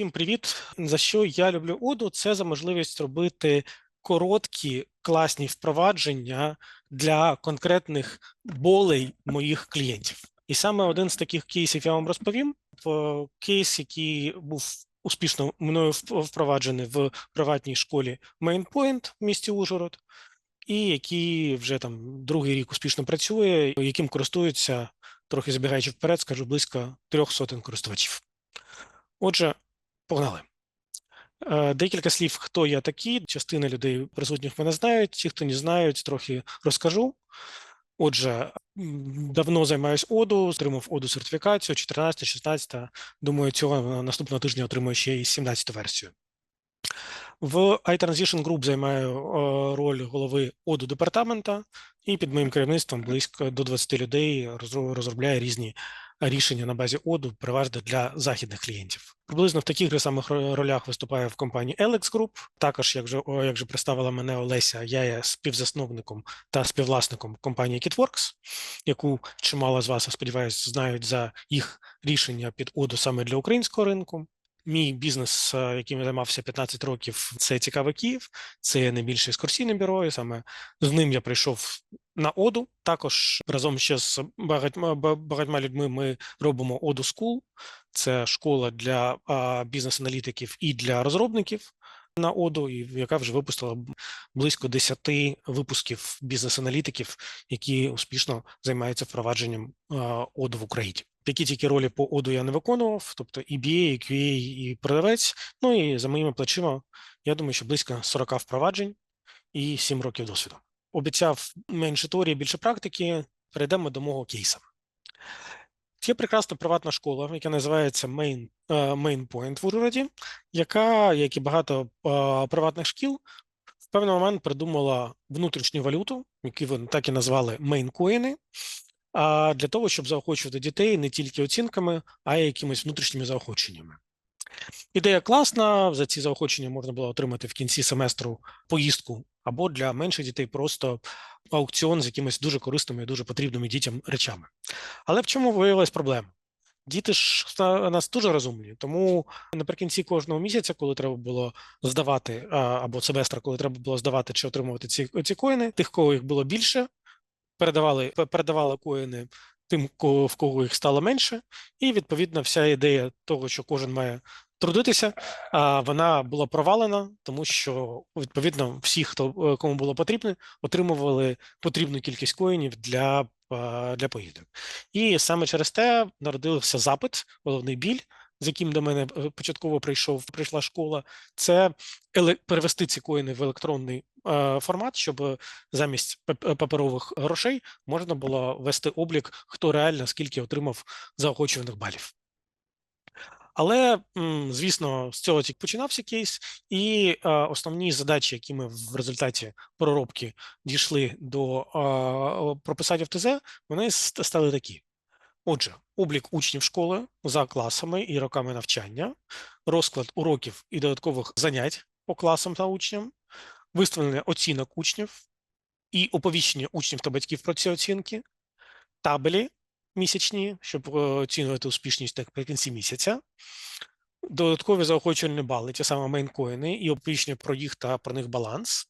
Всім привіт! За що я люблю Оду? Це за можливість робити короткі, класні впровадження для конкретних болей моїх клієнтів. І саме один з таких кейсів я вам розповім. Кейс, який був успішно мною впроваджений в приватній школі Mainpoint в місті Ужгород, і який вже там другий рік успішно працює, яким користуються, трохи забігаючи вперед, скажу близько трьох сотень користувачів. Отже, погнали. Е, Декілька слів, хто я такий. Частина людей присутніх мене знають. Ті, хто не знають, трохи розкажу. Отже, давно займаюсь ОДУ, отримав ОДУ сертифікацію 14, 16. Думаю, цього наступного тижня отримаю ще і 17 версію. В iTransition Group займаю е, роль голови ОДУ департамента, і під моїм керівництвом близько до 20 людей розро- розробляє різні рішення на базі ОДУ, переважно для західних клієнтів. Приблизно в таких же самих ролях виступає в компанії Alex Group. Також, як вже, як вже представила мене Олеся, я є співзасновником та співвласником компанії KitWorks, яку чимало з вас, я сподіваюся, знають за їх рішення під ОДУ саме для українського ринку. Мій бізнес, е, яким я займався 15 років, це цікавий Київ. Це найбільше екскурсійне бюро, і саме з ним я прийшов на Оду. Також разом ще з багатьма багатьма людьми ми робимо Оду School. Це школа для бізнес-аналітиків і для розробників на Оду, і яка вже випустила близько 10 випусків бізнес-аналітиків, які успішно займаються впровадженням Оду в Україні. Які тільки ролі по Оду я не виконував, тобто і BA, і QA, і продавець. Ну і за моїми плечима, я думаю, що близько 40 впроваджень і 7 років досвіду. Обіцяв менше теорії, більше практики. Перейдемо до мого кейса. Є прекрасна приватна школа, яка називається Main, е, Main Point в Ужгороді, яка, як і багато е, приватних шкіл, в певний момент придумала внутрішню валюту, яку вони так і назвали мейнкоїни, а для того, щоб заохочувати дітей не тільки оцінками, а й якимись внутрішніми заохоченнями. Ідея класна. За ці заохочення можна було отримати в кінці семестру поїздку або для менших дітей просто аукціон з якимись дуже корисними і дуже потрібними дітям речами. Але в чому виявилась проблема? Діти ж нас дуже розумні, тому наприкінці кожного місяця, коли треба було здавати, або семестра, коли треба було здавати чи отримувати ці, ці коїни, тих, кого їх було більше, передавали, передавали коїни тим, в кого їх стало менше, і відповідно вся ідея того, що кожен має трудитися, а, вона була провалена, тому що відповідно всі, хто е, кому було потрібно, отримували потрібну кількість коїнів для, для поїздок. І саме через те народився запит, головний біль. З яким до мене е, початково прийшов прийшла школа, це перевести ці коїни в електронний формат, щоб замість паперових грошей можна було вести облік, хто реально скільки отримав заохочуваних балів. Але, звісно, з цього тільки починався кейс, і е, основні задачі, які ми в результаті проробки дійшли до е, прописання в ТЗ, вони стали такі. Отже, облік учнів школи за класами і роками навчання, розклад уроків і додаткових занять по класам та учням, виставлення оцінок учнів і оповіщення учнів та батьків про ці оцінки, табелі місячні, щоб е, оцінювати успішність наприкінці місяця, додаткові заохочувальні бали, ті саме мейнкоїни, і оповіщення про їх та про них баланс,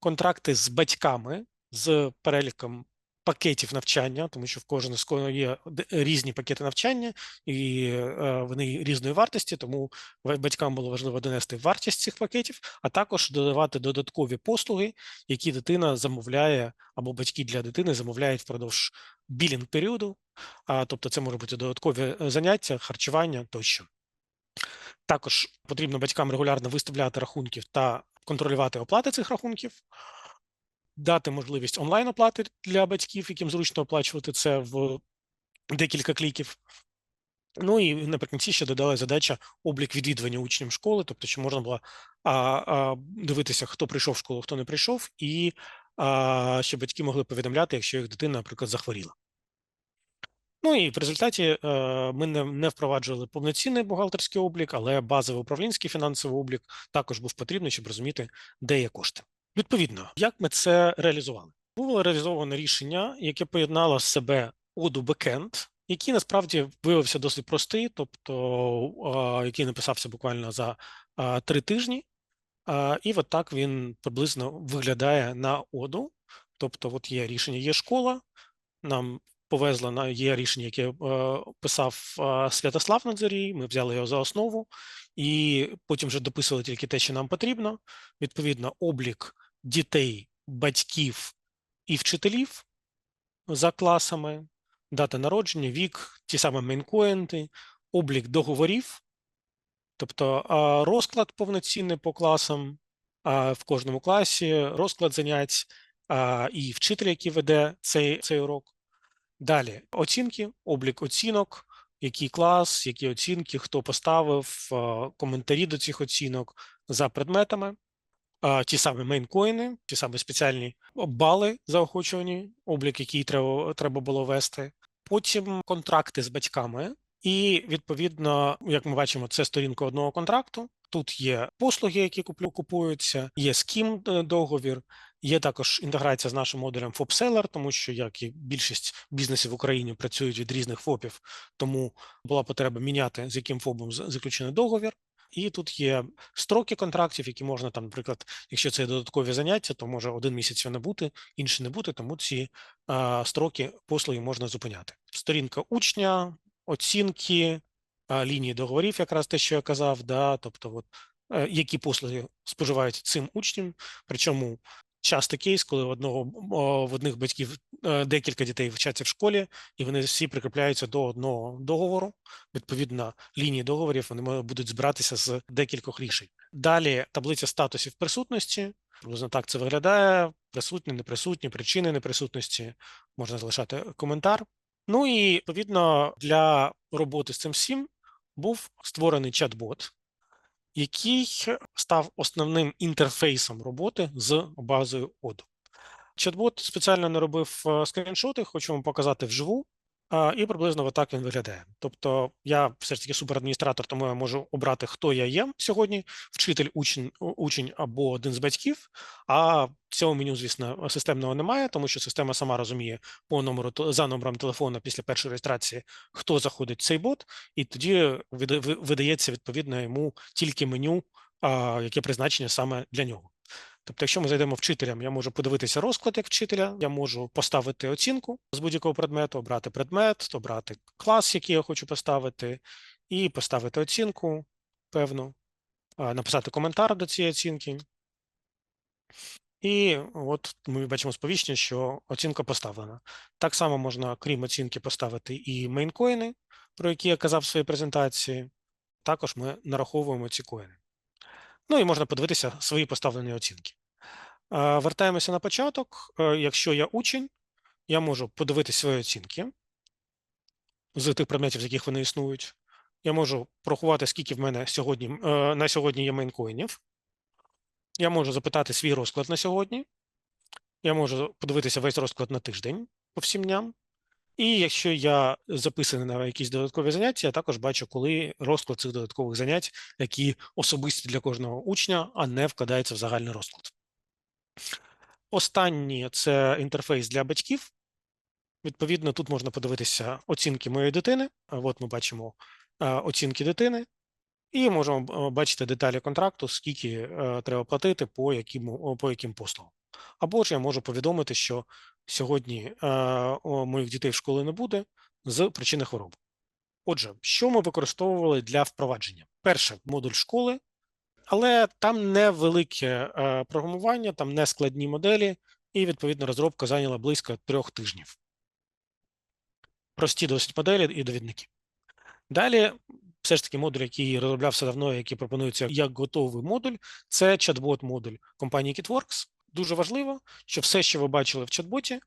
контракти з батьками з переліком пакетів навчання, тому що в кожного з є різні пакети навчання, і е, вони різної вартості, тому батькам було важливо донести вартість цих пакетів, а також додавати додаткові послуги, які дитина замовляє, або батьки для дитини замовляють впродовж білінг періоду. Тобто, це може бути додаткові е, заняття, харчування тощо. Також потрібно батькам регулярно виставляти рахунків та контролювати оплати цих рахунків, дати можливість онлайн-оплати для батьків, яким зручно оплачувати це в декілька кліків. Ну і наприкінці ще додала задача облік відвідування учнів школи, тобто, що можна було а, а, дивитися, хто прийшов в школу, хто не прийшов, і а, щоб батьки могли повідомляти, якщо їх дитина, наприклад, захворіла. Ну і в результаті е, ми не, не впроваджували повноцінний бухгалтерський облік, але базовий управлінський фінансовий облік також був потрібний, щоб розуміти, де є кошти. Відповідно, як ми це реалізували? Було реалізовано рішення, яке поєднало з себе оду бекенд, який насправді виявився досить простий, тобто який написався буквально за три тижні. І от так він приблизно виглядає на оду. Тобто, от є рішення, є школа. Нам повезло на є рішення, яке е, писав Святослав Надзорій. Ми взяли його за основу, і потім вже дописували тільки те, що нам потрібно. Відповідно, облік дітей, батьків і вчителів за класами, дата народження, вік, ті самі мейнкоінти, облік договорів, тобто розклад повноцінний по класам в кожному класі, розклад занять і вчитель, який веде цей, цей урок. Далі оцінки, облік оцінок, який клас, які оцінки, хто поставив, коментарі до цих оцінок за предметами, ті самі мейнкоїни, ті самі спеціальні бали заохочувані, облік, який треба, треба було вести. Потім контракти з батьками, і відповідно, як ми бачимо, це сторінка одного контракту. Тут є послуги, які купуються, є скім е, договір, є також інтеграція з нашим модулем FOPSeller, тому що як і більшість бізнесів в Україні працюють від різних ФОПів, тому була потреба міняти з яким ФОПом заключений договір. І тут є строки контрактів, які можна там, наприклад, якщо це додаткові заняття, то може один місяць не бути, інший не бути, тому ці строки послуги можна зупиняти. Сторінка учня, оцінки, лінії договорів, якраз те, що я казав, да, тобто, от, е, які послуги споживають цим учням, причому часто кейс, коли в одного в одних батьків е, декілька дітей вчаться в школі, і вони всі прикріпляються до одного договору. Відповідно, лінії договорів вони будуть збиратися з декількох рішень. Далі таблиця статусів присутності. Приблизно так це виглядає: присутні, неприсутні, причини неприсутності. Можна залишати коментар. Ну і відповідно для роботи з цим всім був створений чат-бот, який став основним інтерфейсом роботи з базою оду. Чат-бот спеціально не робив е, скріншоти, хочу вам показати вживу. І приблизно отак він виглядає. Тобто, я все ж таки суперадміністратор, тому я можу обрати, хто я є сьогодні: вчитель, учень, учень або один з батьків. А цього меню, звісно, системного немає, тому що система сама розуміє по номеру за номером телефону після першої реєстрації, хто заходить в цей бот, і тоді видається відповідно йому тільки меню, яке призначення саме для нього. Тобто, якщо ми зайдемо вчителям, я можу подивитися розклад як вчителя, я можу поставити оцінку з будь-якого предмету, обрати предмет, обрати клас, який я хочу поставити, і поставити оцінку певну, написати коментар до цієї оцінки. І от ми бачимо сповіщення, що оцінка поставлена. Так само можна, крім оцінки, поставити і мейнкоїни, про які я казав в своїй презентації. Також ми нараховуємо ці коїни. Ну і можна подивитися свої поставлені оцінки. Вертаємося на початок. Е, якщо я учень, я можу подивитися свої оцінки з тих предметів, з яких вони існують. Я можу порахувати, скільки в мене сьогодні е, на сьогодні є мейнкоїнів. Я можу запитати свій розклад на сьогодні. Я можу подивитися весь розклад на тиждень по всім дням. І якщо я записаний на якісь додаткові заняття, я також бачу, коли розклад цих додаткових занять, які особисті для кожного учня, а не вкладаються в загальний розклад. Останнє це інтерфейс для батьків. Відповідно, тут можна подивитися оцінки моєї дитини. От ми бачимо оцінки дитини, і можемо бачити деталі контракту, скільки е, треба платити по яким по яким послугам. Або ж я можу повідомити, що сьогодні е, моїх дітей в школі не буде з причини хвороби. Отже, що ми використовували для впровадження? Перше модуль школи, але там невелике е, програмування, там не складні моделі, і відповідно розробка зайняла близько трьох тижнів. Прості досить моделі і довідники. Далі, все ж таки, модуль, який розроблявся давно, який пропонується як готовий модуль, це чат-бот модуль компанії KitWorks. Дуже важливо, що все, що ви бачили в чат-боті,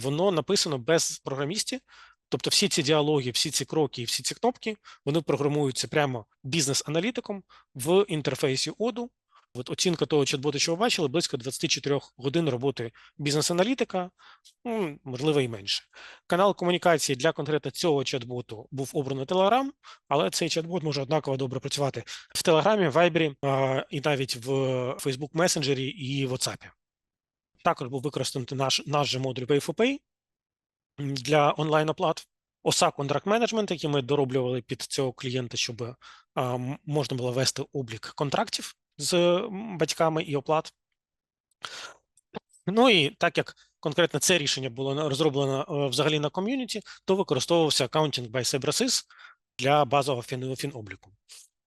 воно написано без програмістів, Тобто, всі ці діалоги, всі ці кроки і всі ці кнопки вони програмуються прямо бізнес-аналітиком в інтерфейсі оду. От оцінка того чат-боту, що ви бачили, близько 24 годин роботи бізнес-аналітика, ну, можливо, і менше. Канал комунікації для конкретно цього чат-боту був обраний Telegram, але цей чат-бот може однаково добре працювати в Телеграмі, Вайбері і навіть в Facebook Messenger і WhatsApp. Також був використаний наш наш же модуль Pay4Pay, для онлайн оплат. оса контракт менеджмент, який ми дороблювали під цього клієнта, щоб можна було вести облік контрактів з батьками і оплат. Ну і так як конкретно це рішення було розроблено е, взагалі на ком'юніті, то використовувався Accounting by CyberSys для базового фін, фінобліку.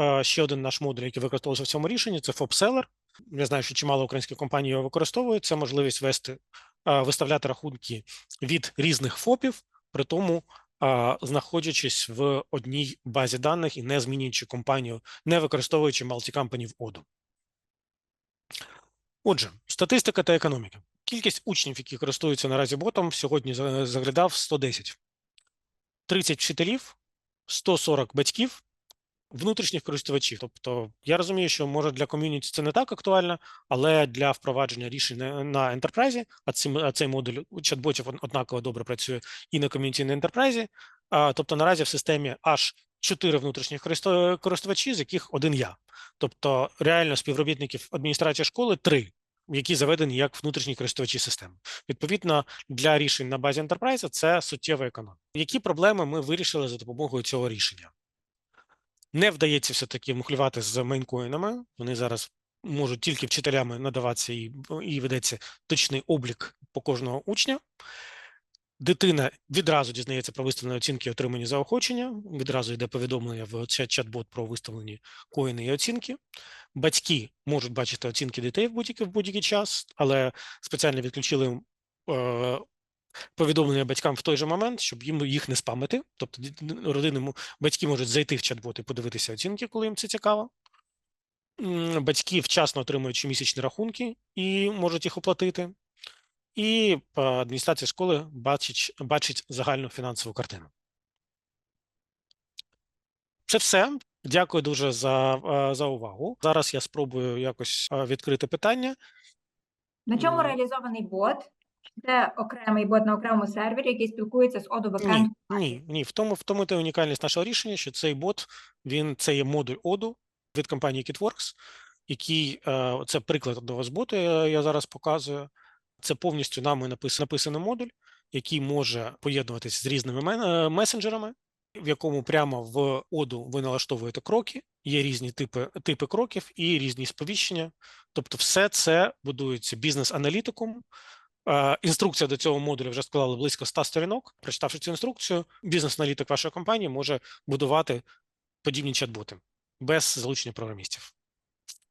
Е, Ще один наш модуль, який використовувався в цьому рішенні, це FOBSeller. Я знаю, що чимало українських компаній його використовують. Це можливість вести, е, виставляти рахунки від різних ФОПів, при тому знаходячись в одній базі даних і не змінюючи компанію, не використовуючи multi-company оду. Отже, статистика та економіка. Кількість учнів, які користуються наразі ботом, сьогодні заглядав 110. 30 вчителів, 140 батьків, внутрішніх користувачів. Тобто, я розумію, що може для ком'юніті це не так актуально, але для впровадження рішень на- ентерпрайзі, а цим а цей модуль чат-ботів однаково добре працює і на ком'юніті, і на ентерпрайзі. Тобто наразі в системі аж 4 внутрішніх користувачі, з яких один я. Тобто реально співробітників адміністрації школи три, які заведені як внутрішні користувачі системи. Відповідно, для рішень на базі Enterprise це суттєва економія. Які проблеми ми вирішили за допомогою цього рішення? Не вдається все-таки мухлювати з мейнкоїнами. Вони зараз можуть тільки вчителями надаватися і, і ведеться точний облік по кожного учня. Дитина відразу дізнається про виставлені оцінки і отримані заохочення. Відразу йде повідомлення в чат- чат-бот про виставлені коїни і оцінки. Батьки можуть бачити оцінки дітей в будь-який в будь-який час, але спеціально відключили е, повідомлення батькам в той же момент, щоб їм їх не спамити. Тобто родини, батьки можуть зайти в чат-бот і подивитися оцінки, коли їм це цікаво. Батьки вчасно отримують щомісячні рахунки і можуть їх оплатити. І е, адміністрація школи бачить, бачить загальну фінансову картину. Це все. Дякую дуже за, е, за увагу. Зараз я спробую якось е, відкрити питання. На чому реалізований бот? Це окремий бот на окремому сервері, який спілкується з Odoo Ні, ні, ні. В тому, в тому і унікальність нашого рішення, що цей бот він це є модуль оду від компанії KitWorks, який це приклад одного з боту, я зараз показую. Це повністю нами напис, написаний модуль, який може поєднуватися з різними е, месенджерами, в якому прямо в оду ви налаштовуєте кроки. Є різні типи, типи кроків і різні сповіщення. Тобто, все це будується бізнес-аналітиком. Е, Інструкція до цього модуля вже склали близько 100 сторінок. Прочитавши цю інструкцію, бізнес-аналітик вашої компанії може будувати подібні чат-боти без залучення програмістів.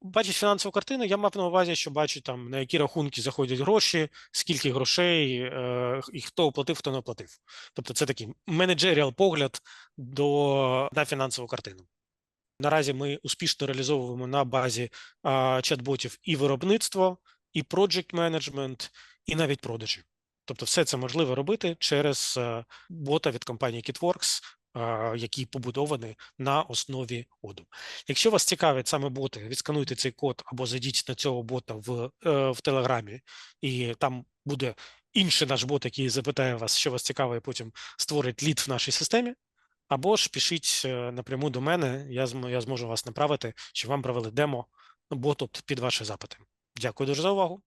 Бачить фінансову картину, я мав на увазі, що бачить там на які рахунки заходять гроші, скільки грошей, е, і хто оплатив, хто не оплатив. Тобто, це такий менеджеріал погляд до на фінансову картину. Наразі ми успішно реалізовуємо на базі а, чат-ботів і виробництво, і project management, і навіть продажі. Тобто, все це можливо робити через е, бота від компанії KitWorks, е, який побудований на основі оду. Якщо вас цікавить саме боти, відскануйте цей код або зайдіть на цього бота в, е, в Телеграмі, і там буде інший наш бот, який запитає вас, що вас цікавить, і потім створить лід в нашій системі. Або ж пишіть е, напряму до мене, я, я зможу вас направити, щоб вам провели демо боту під ваші запити. Дякую дуже за увагу.